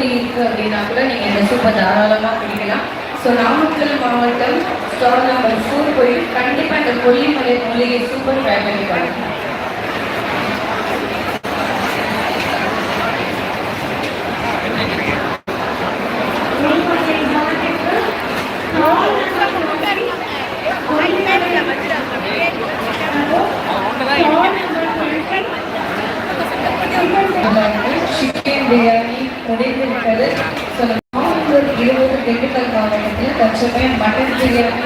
இருக்கு அப்படின்னா கூட நீங்கள் இந்த சூப்பை தாராளமாக குடிக்கலாம். ஸோ நாமக்கல் மாவட்டம் ஸ்டால் நம்பர் ஃபோர் போய் கண்டிப்பாக இந்த கொல்லிமலை மூலிகை சூப்பர் ட்ரை பண்ணி பாருங்க. பிரியாணி முடிந்திருக்கிறது ஸோ இருபது திண்டுக்கல் மாவட்டத்தில் தற்சமயம் மட்டன் பிரியாணி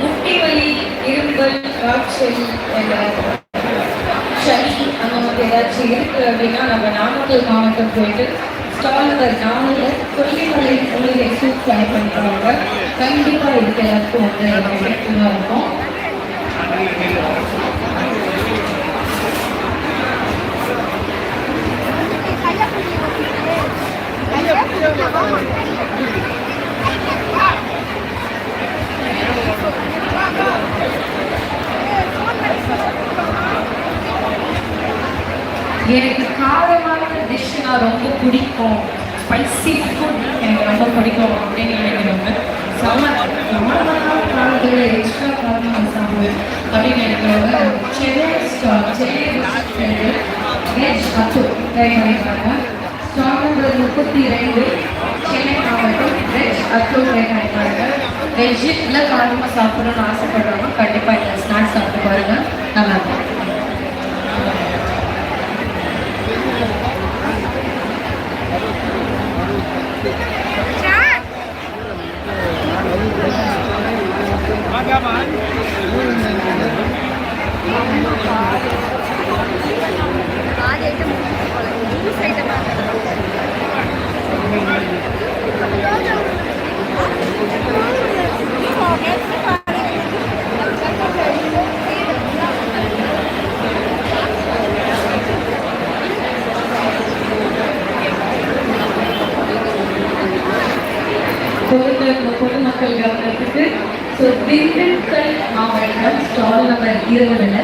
முட்டி வலி இரும்பல் காய்ச்சல் சளி அந்த மாதிரி ஏதாச்சும் இருக்கு அப்படின்னா நம்ம நாமக்கல் மாவட்டம் போயிட்டு ஸ்டால் நம்பர் நாலு கொல்லிமலை மூலிகை சூப் ட்ரை பண்ணுறவங்க கண்டிப்பாக இதுக்கு எல்லாருக்கும் வந்து எஃபெக்டிவாக இருக்கும் Thank you. எனக்கு காரமான டிஷ்ஷுனா ரொம்ப பிடிக்கும். ஸ்பைசி ஃபுட் எனக்கு ரொம்ப பிடிக்கும் அப்படின்னு நினைக்கிறவங்க. செம்ம எக்ஸ்ட்ரா காரணம் சாப்பிடுவேன். அப்படின்னு நினைக்கிறவங்க சென்னை சென்னை வெஜ் அத்து ட்ரை பண்ணிப்பாங்க ஸ்டால் முப்பத்தி ரெண்டு சென்னை மாவட்டம் வெஜ் அத்து ட்ரை பண்ணிப்பாங்க வெஜ்ஜு இல்லை காரமாக சாப்பிடணும்னு ஆசைப்படுறவங்க கண்டிப்பாக இந்த ஸ்நாக்ஸ் சாப்பிட்டு பாருங்கள் நல்லா இருக்கும் ஆதி ஐட்டம் ஜூஸ் ஐட்டம் பொதுமக்கள் பொதுமக்கள் கவனத்துக்கு ஸோ திண்டுக்கல் மாவட்டம் ஸ்டால் நம்பர் இருபதுல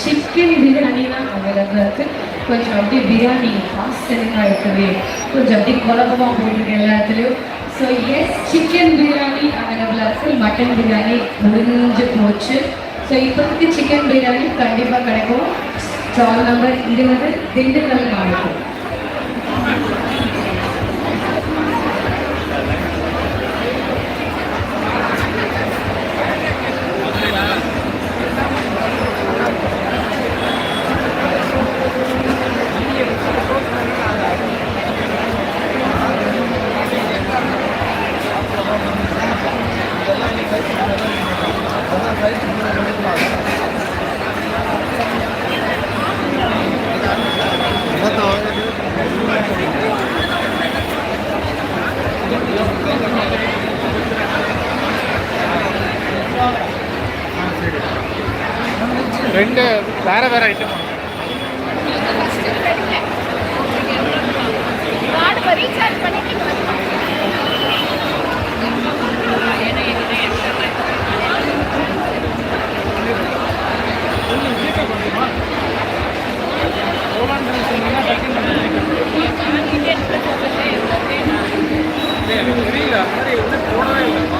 சிக்கன் பிரியாணி தான் அவைலபிள் இருக்கு கொஞ்சம் அப்படியே பிரியாணி ஃபாஸ்டரிங்காக இருக்குது கொஞ்சம் அப்படியே குழப்பமாக போயிருக்கு எல்லா இடத்துலையும் ஸோ எஸ் சிக்கன் பிரியாணி அவைலபிளாக இருக்குது மட்டன் பிரியாணி முடிஞ்சு போச்சு ஸோ இப்போதைக்கு சிக்கன் பிரியாணி கண்டிப்பாக கிடைக்கும் ஸ்டால் நம்பர் இருபது திண்டுக்கல் மாவட்டம் ரெண்டு வேற வேற ஐட்டம் தெரியல அந்த மாதிரி வந்து போனவே இல்லை.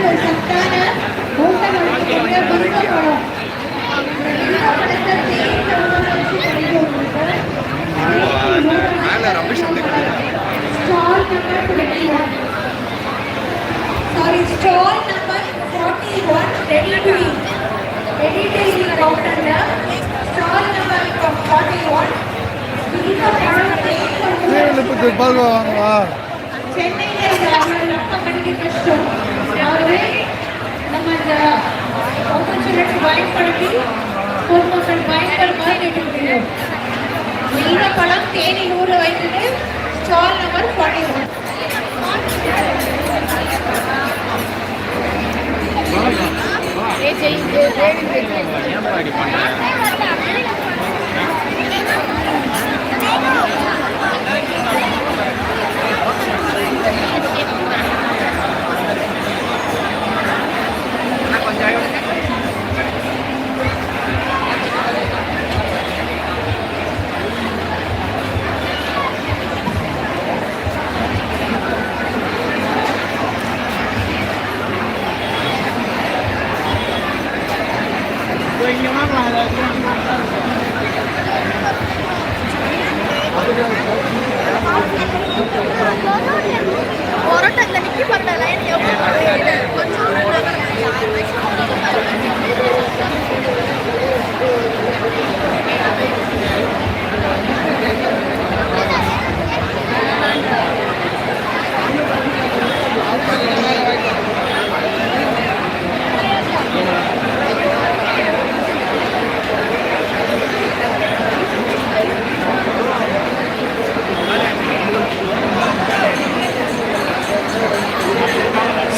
மாதிரி ஒரு சத்தான ஊட்டம் அளிக்கக்கூடிய முருங்கை பழம் Sorry, stall number 41, ready to eat. Ready to eat out under stall number 41. சென்னையில் இருக்கிற கஷ்டம் ஆகவே நம்ம இந்த ஆப்பர்ச்சுனிட்டி பயன்படுத்தி பொதுமக்கள் பயன்படுமாறு கேட்டுக்கொள்கிறோம் நீல பழம் தேனி நூறு வைத்தது stall number forty one A Jai ஜெய். ஜெய் ஏன்பா இப்படி பண்ணுற இங்கே வாங்கலாம் பொரோட்டா இந்த நிக்கி பரோட்டா லைன் எவ்வளோ கொஞ்சம்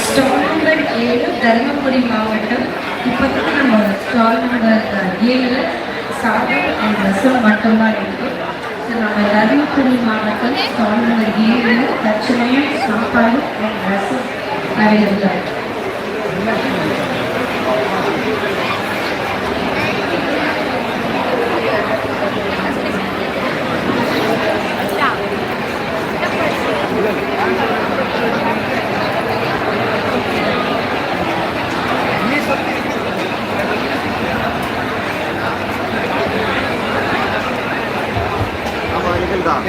ஸ்டால் நம்பர் ஏழு தருமபுரி மாவட்டம் இப்போதைக்கு நம்ம ஸ்டால் நம்பர் ஏழில் சாதம் அண்ட் ரசம் மட்டும்தான் இருக்கு ஸோ நம்ம தருமபுரி மாவட்டம் ஸ்டால் நம்பர் ஏழு தற்சமயம் சாப்பாடு அண்ட் ரசம் அவைலபிளாக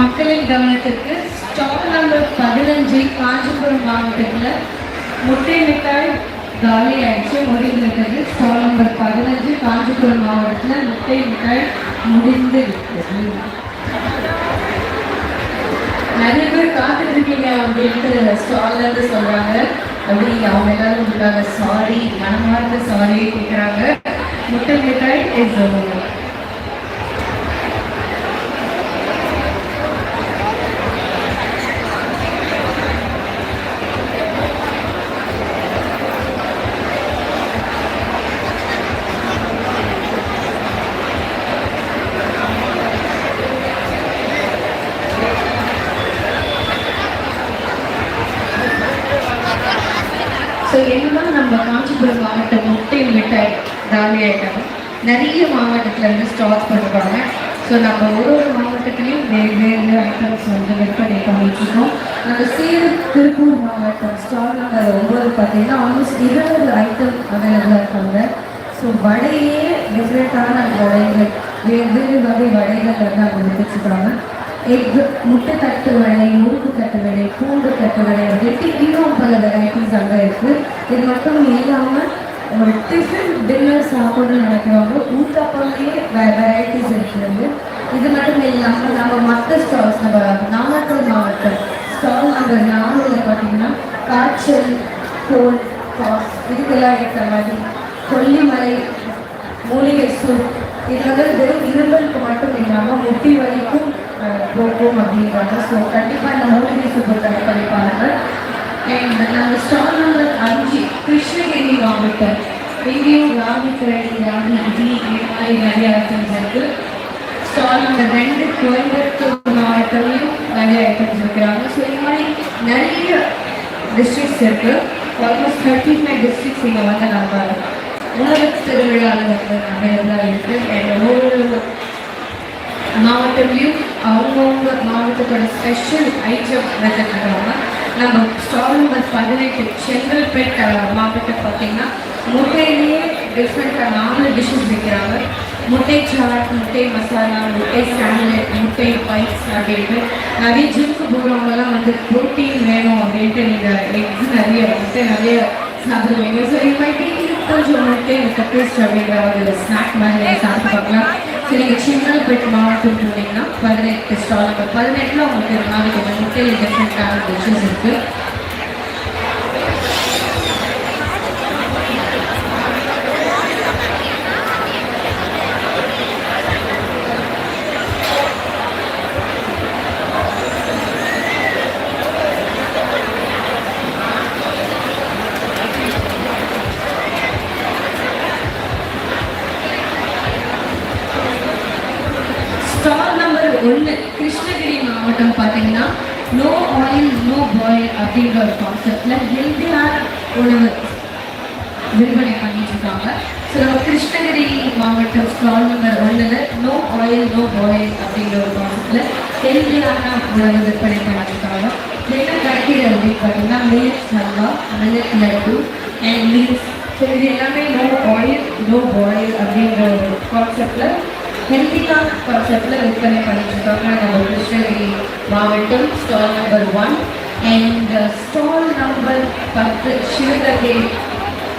மக்களின் கவனத்திற்கு ஸ்டால் நம்பர் பதினஞ்சு காஞ்சிபுரம் மாவட்டத்தில் முட்டை மிட்டாய் காலி ஆயிடுச்சு. முடிந்து ஸ்டால் நம்பர் பதினஞ்சு காஞ்சிபுரம் மாவட்டத்தில் முட்டை மிட்டாய் முடிந்து இருக்கிறது நிறைய பேர் காத்துட்டு இருக்கீங்க அப்படின்ட்டு ஸ்டால்ல சொல்கிறாங்க சொல்றாங்க. அப்படி அவங்க எல்லாரும் உங்களுக்காக சாரி மனமார்ந்த சாரி கேட்குறாங்க முட்டை மிட்டாய் இஸ் என்னதான் நம்ம காஞ்சிபுரம் மாவட்டம் முட்டை மிட்டாய் ராலி ஐட்டம். நிறைய மாவட்டத்தில் இருந்து ஸ்டார்ட் பண்ணுறாங்க ஸோ நம்ம ஒரு ஒரு மாவட்டத்துலேயும் வேறு வேறு ஐட்டம்ஸ் வந்து விற்பனை பண்ணிட்டுருக்கோம் நம்ம சேலம் திருப்பூர் மாவட்டம் ஸ்டால் நம்பர் ஒவ்வொரு பார்த்தீங்கன்னா ஆல்மோஸ்ட் இருபது ஐட்டம் அவைலபிளாக இருக்காங்க. ஸோ வடையே டிஃப்ரெண்ட்டான வடைகள் வெவ்வேறு வகை வடைகள் வந்து அவங்க விதிச்சுக்கிறாங்க எக் முட்டை தட்டு வடை முறுக்கு தட்டு வடை பூண்டு தட்டு வடை அப்படின்ட்டு இன்னும் பல வெரைட்டிஸ் அங்கே இருக்குது இது மட்டும் இல்லாமல் ஒரு டிஃபன் டின்னர் சாப்பிடணும்னு நினைக்கிறவங்க ஊத்தப்பம்லேயே வெரைட்டிஸ் இருக்கிறது இது மட்டும் இல்லாமல் நம்ம மற்ற ஸ்டால்ஸ் நம்ம நாமக்கல் மாவட்டம் ஸ்டால் நம்பர் நானூறில் பார்த்தீங்கன்னா காய்ச்சல் கோல் காஸ் இதுக்கெல்லாம் ஏற்ற மாதிரி கொல்லிமலை மூலிகை சூப் இது வந்து வெறும் இரும்பலுக்கு மட்டும் இல்லாமல் முட்டி வலிக்கும் அஹ், போகும் அப்படின்றாங்க ஸோ கண்டிப்பாக இந்த மூலிகை பொறுத்தவரை படிப்பாளர்கள் பண்ணி பாருங்க அண்ட் நம்ம ஸ்டால் நம்பர் அஞ்சு கிருஷ்ணகிரி மாவட்டம் இங்கேயும் ராகி கிரடி ராகி இட்லி மாதிரி நிறைய ஐட்டம்ஸ் இருக்கு. ஸ்டால் நம்பர் ரெண்டு கோயம்புத்தூர் மாவட்டம்லையும் நிறைய ஐட்டம்ஸ் இருக்கிறாங்க. ஸோ இந்த மாதிரி நிறைய டிஸ்ட்ரிக்ஸ் இருக்கு. ஆல்மோஸ்ட் தேர்ட்டி ஃபைவ் டிஸ்ட்ரிக்ஸ் இங்கே வந்து நம்ம உணவு திருவிழாவில் வந்து அவைலபிளாக இருக்குது அண்ட் ஒவ்வொரு மாவட்டம்லையும் அவங்கவுங்க மாவட்டத்தோட ஸ்பெஷல் ஐட்டம் வந்துட்டுருக்காங்க நம்ம ஸ்டால் நம்பர் பதினெட்டு செங்கல்பேட் அஹ், மாவட்டம் பார்த்தீங்கன்னா முட்டையிலேயே டிஃப்ரெண்ட்டாக நாலு டிஷ்ஷஸ் விற்கிறாங்க முட்டை சாட் முட்டை மசாலா முட்டை சாண்ட்லெட் முட்டை பைப்ஸ் அப்படின்ட்டு நிறைய ஜிம்க்கு போகிறவங்கலாம் வந்து ப்ரோட்டீன் வேணும் அப்படின்ட்டு நீங்கள் எக்ஸ் நிறைய வந்துட்டு நிறைய சாப்பிடுவீங்க. ஸோ இது மாதிரி கொஞ்சம் முட்டை இந்த கப்பேஸ்ட் அப்படிங்கிற ஒரு ஸ்நாக் மாதிரி சாப்பிட்டு பார்க்கலாம். ஸோ நீங்கள் செங்கல்பேட் மாவட்டம் சொன்னீங்கன்னா பதினெட்டு ஸ்டால் நம்பர் பதினெட்டில் உங்களுக்கு ஒரு நாளைக்கு முட்டையில் டிஃப்ரெண்ட்டான டிஷ்ஷஸ் இருக்குது நோ ஆயில் நோ பாயில் அப்படின்ற ஒரு கான்செப்டில் ஹெல்த்தியான உணவு விற்பனை பண்ணிட்டு இருக்காங்க ஸோ நம்ம கிருஷ்ணகிரி மாவட்டம் ஸ்டால் நம்பர் ஒன்றில் நோ ஆயில் நோ பாயில் அப்படின்ற ஒரு கான்செப்டில் ஹெல்த்தியான உணவு விற்பனை பண்ணிட்டு இருக்காங்க என்ன கிடைக்கிறது அப்படின்னு பார்த்தீங்கன்னா millet halwa millet laddu and means so இது எல்லாமே நோ ஆயில் நோ பாயில் அப்படின்ற ஒரு கான்செப்டில் ஹெல்த்திக்கான கான்செப்டில் விற்பனை பண்ணிட்டுருக்காங்க. நம்ம கிருஷ்ணகிரி மாவட்டம் stall number one and stall number பத்து சிவகங்கை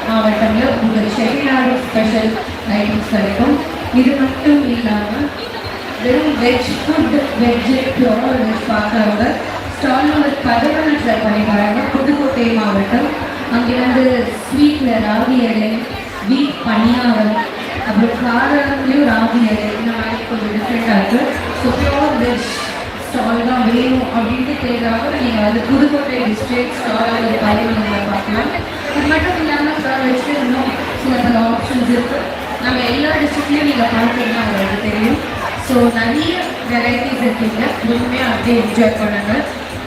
மாவட்டத்தில் உங்கள் செட்டிநாடு ஸ்பெஷல் ஐட்டம்ஸ் கிடைக்கும். இது மட்டும் இல்லாமல் வெறும் veg food veg pure veg பார்க்குறவங்க ஸ்டால் நம்பர் பதினொன்றில் பண்ணிக்கிறாங்க பண்ணி புதுக்கோட்டை மாவட்டம். அங்கிருந்து ஸ்வீட்டில் ராகி இலை வீட் பணியாரம் அப்புறம் காரணத்துலேயும் ராகி இலை இந்த மாதிரி கொஞ்சம் டிஃப்ரெண்ட்டாக இருக்குது ஸோ பியூர் வெஜ் ஸ்டால் தான் வேணும் அப்படின்ட்டு கேட்குறாங்க நீங்கள் வந்து புதுக்கோட்டை டிஸ்ட்ரிக்ட் ஸ்டாலாக ஒரு பதினொன்றில் பார்க்கலாம். இது மட்டும் இல்லாமல் ஸ்டால் வச்சுட்டு இன்னும் சில பல ஆப்ஷன்ஸ் இருக்குது நம்ம எல்லா டிஸ்ட்ரிக்ட்லேயும் நீங்கள் பார்த்தீங்கன்னா உங்களுக்கு தெரியும். ஸோ நிறைய வெரைட்டிஸ் இருக்கீங்க. முழுமையாக அப்படியே என்ஜாய் பண்ணுங்க.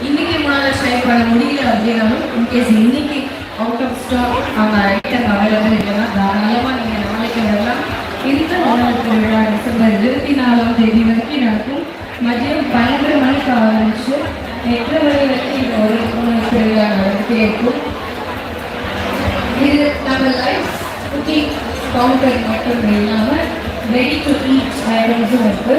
இன்றைக்கி உங்களால் ஷேர் பண்ண முடியல அப்படின்னாலும் இன்கேஸ் இன்றைக்கி அவுட் ஆஃப் ஸ்டாக் அவங்க ஐட்டம் அவைலபிள் இல்லைன்னா தாராளமாக நீங்கள் நாளைக்கு வரலாம் இந்த உணவு திருவிழா டிசம்பர் இருபத்தி நாலாம் தேதி வரைக்கும் நடக்கும். மதியம் பன்னெண்டு மணிக்கு ஆரம்பிச்சு எட்டு மணி வரைக்கும் இந்த ஒரு உணவு திருவிழா நடந்துகிட்டே இருக்கும். இது நம்ம லைஃப் குக்கிங் கவுண்டர் மட்டும் இல்லாமல் ரெடி டு ஈட் ஐட்டம்ஸும் இருக்குது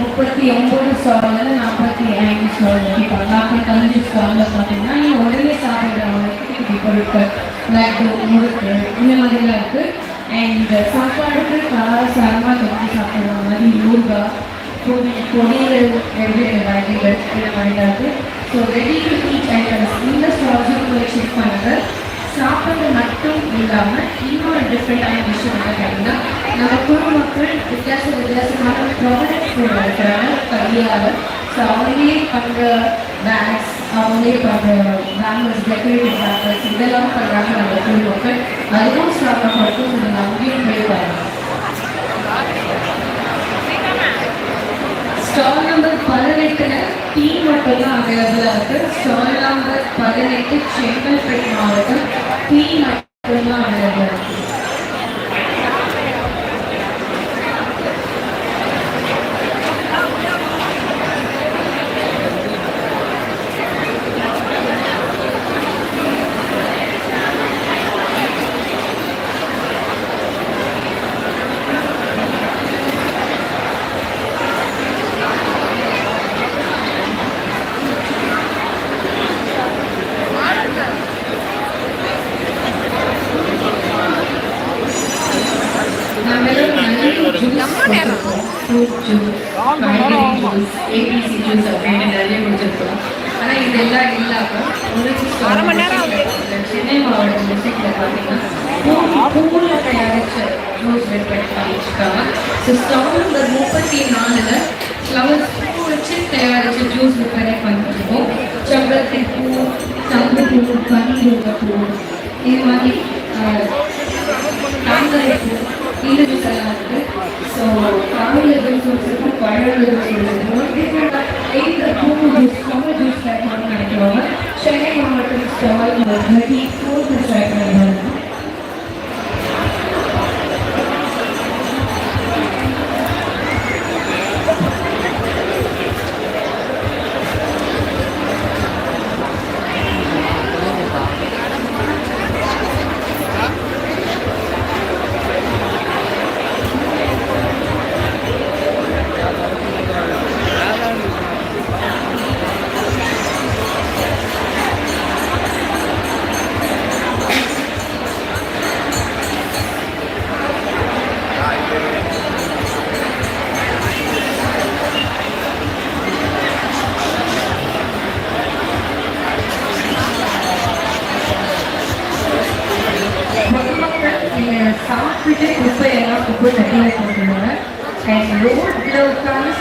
முப்பத்தி ஒம்பது ஸ்டாலில் நாற்பத்தி ஐந்து ஸ்டால் வைப்பாங்க நாற்பத்தஞ்சு ஸ்டாலில் பார்த்தீங்கன்னா நீங்கள் உடனே சாப்பிட்றவங்களுக்கு குட்டி பொருட்கள் லட்டு முறுக்கு இந்த மாதிரிலாம் இருக்குது அண்ட் சாப்பாடுக்கு கலாச்சாரமாக தொட்டி சாப்பிட்ற மாதிரி யோகா பொடி பொடிகள் வெவ்வேறு இந்த மாதிரிலாம் இருக்குது so ready to eat items இந்த ஸ்டால்ஸும் போய் செக் பண்ணுங்கள் சாப்பிட்றது மட்டும் இல்லாமல் இன்னொரு டிஃப்ரெண்ட்டான விஷயம் என்ன கேட்டிங்கன்னா நம்ம குடும்பங்கள் வித்தியாச வித்தியாசமான ப்ராடக்ட்ஸ் இருக்கிறாங்க கையால் ஸோ அவங்களே பண்ணுற பேக்ஸ் அவங்களே பண்ணுற பேங்கர்ஸ் டெக்கரேட்டிவ் பேங்கர்ஸ் இதெல்லாம் பண்ணுறாங்க நம்ம குடும்பங்கள் அதுவும் ஸ்டாஃபாக மட்டும் நீங்கள் அங்கேயும் போய் பாருங்க ஸ்டால் நம்பர் பதினெட்டில் டீ மட்டும் தான் அவைலபிளாக இருக்குது ஸ்டால் நம்பர் பதினெட்டு செங்கல்பட்டு மாவட்டம் டீ மட்டும்தான் அவைலபிளாக இருக்குது நம்மளும் நிறைய ஜூஸ் ஃப்ரூட் ஜூஸ் காய்கறி ஜூஸ் ஏபிசி ஜூஸ் அப்படின்னு நிறைய கொடுத்துருக்கோம் ஆனால் இதெல்லாம் இல்லாமல் ஒரு அரை மணி நேரம் சென்னை மாவட்டம் பூவில் ஜூஸ் பண்ணி ஸோ ஸ்டால் நம்பர் முப்பத்தி நாலில் ஃப்ளவர்ஸ் பூ வச்சு தயாரித்த ஜூஸ் விற்பனை பண்ணிருக்கோம் செம்பருத்தி பூ சங்கு பூ கருங்க பூ இது மாதிரி ஆஹ், பூ இந்த ஜூஸ் எல்லாம் இருக்கு ஸோ காலையில் ஜூஸ் வச்சுருக்கோம் பழம் ஜூஸ் வச்சுருக்கோம் டிஃப்ரெண்டாக எந்த பூ ஜூஸ் ஃப்ளவர் ஜூஸ் ட்ரை பண்ணணும்னு நினைக்கிறவங்க சென்னை மாவட்டம் stall number thirty fourth try பண்ணுவாங்க பொதுமக்கள்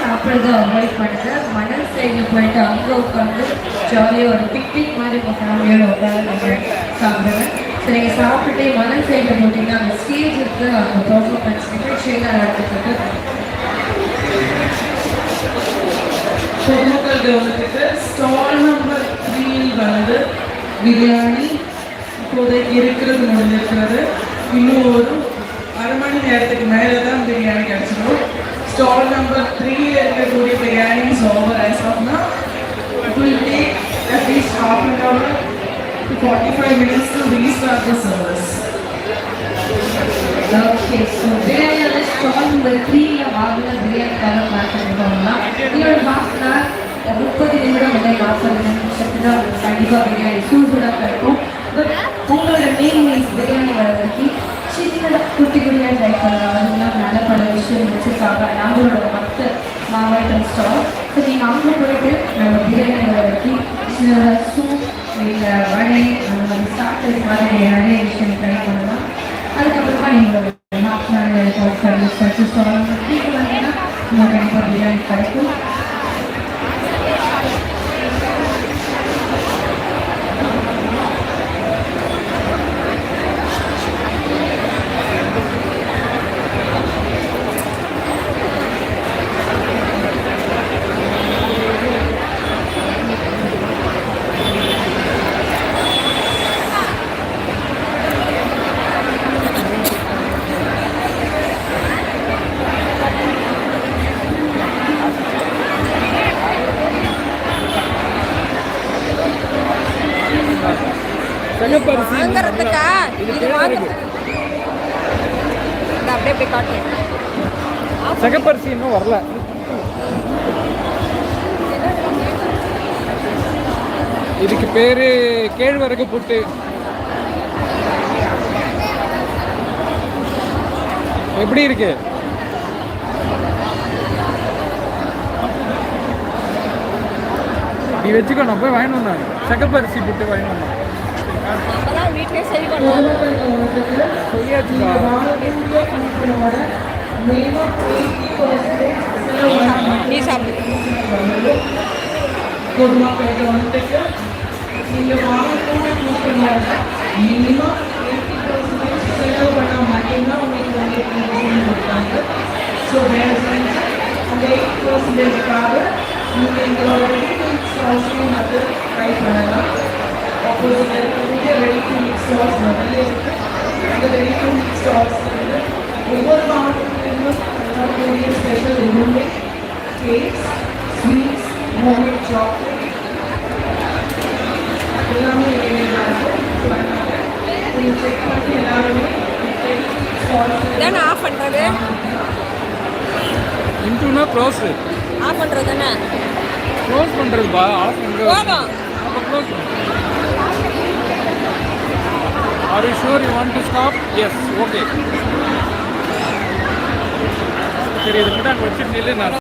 சாப்பிட்றத அவாய்ட் பண்ணுங்க மணல் சைடில் போயிட்டு அங்கே உட்காந்து ஜாலியாக ஒரு பிக்னிக் மாதிரி உங்கள் ஃபேமிலியோட உட்காந்து நீங்கள் சாப்பிடுங்க ஸோ நீங்கள் சாப்பிட்டு மணல் சைடில் போட்டிங்கன்னா அந்த ஸ்டேஜ் இருக்கு. அந்த பர்ஃபார்மன்ஸ் நிகழ்ச்சியெல்லாம் நடத்துறதுக்கு பொதுமக்கள் கவனத்துக்கு ஸ்டால் நம்பர் த்ரீயில் வந்து பிரியாணி இப்போதைக்கு இருக்கிறது முடிஞ்சிருக்கிறது. இன்னும் ஒரு அரை மணி நேரத்துக்கு மேலே தான் பிரியாணி கிடச்சிடும் ஸ்டால் நம்பர் த்ரீயில் இருக்கக்கூடிய biryani is over as of now it will take at least half an hour to 45 minutes to restart the service. Okay so biryani வந்து ஸ்டால் நம்பர் த்ரீயில் வாங்கின பிரியாணிக்காக பார்த்துருக்கோம்னா இன்னொரு பார்த்தா முப்பது நிமிடம் முதல் நாற்பது நிமிஷத்துக்கு தான் கண்டிப்பாக பிரியாணி சூடாக கிடைக்கும் பட் உங்களோட மெயின் மீல்ஸ் பிரியாணி வர வரைக்கும் சின்னதாக குட்டி குட்டியாக ட்ரை பண்ணலாம் அதெல்லாம் நல்ல பல விஷயம் வச்சுருக்காங்க நாங்களோட மற்ற மாவட்டம் ஸ்டால் சரி நாங்களும் போயிட்டு நம்ம பிரியாணிகளை வச்சு வரைக்கும் சின்னதாக சூப் இல்லை வடை அந்த மாதிரி ஸ்டார்டர்ஸ் மாதிரி நிறைய விஷயம் ட்ரை பண்ணலாம் அதுக்கப்புறமா நீங்கள் ஹாஃப் அன் ஹவர் சர்வீஸ் வச்சு சொல்லணும் நீங்கள் வந்தீங்கன்னா உங்களுக்கு கண்டிப்பாக பிரியாணி கிடைக்கும் பேரு கேழ்வரகு புட்டு. எப்படி இருக்கு? நீ வச்சுக்கோ நான் போய் வாங்கிட்டு வந்தேன். சகப்பரிசி புட்டு வாங்கிட்டு வந்தேன். நீ சாப்பிடு. நீங்கள் வாங்கக்கூட கொடுக்குறாங்க மினிமம் எயிட்டி பர்சன்டேஜ் செலவு பண்ணால் மட்டும்தான் உங்களுக்கு வந்து லோன் கொடுத்தாங்க ஸோ வேறு அந்த எயிட் பர்சன்டேஜுக்காக நீங்கள் எங்களோட ரெடிமேட் ஹவுஸையும் வந்து ட்ரை பண்ணலாம். அப்போது ரெடிமேட் ஹவுஸ் நிறைய Bangalore, you want to stop? Yes, okay. சரி இது மட்டும் அங்கே வச்சுட்டு நான்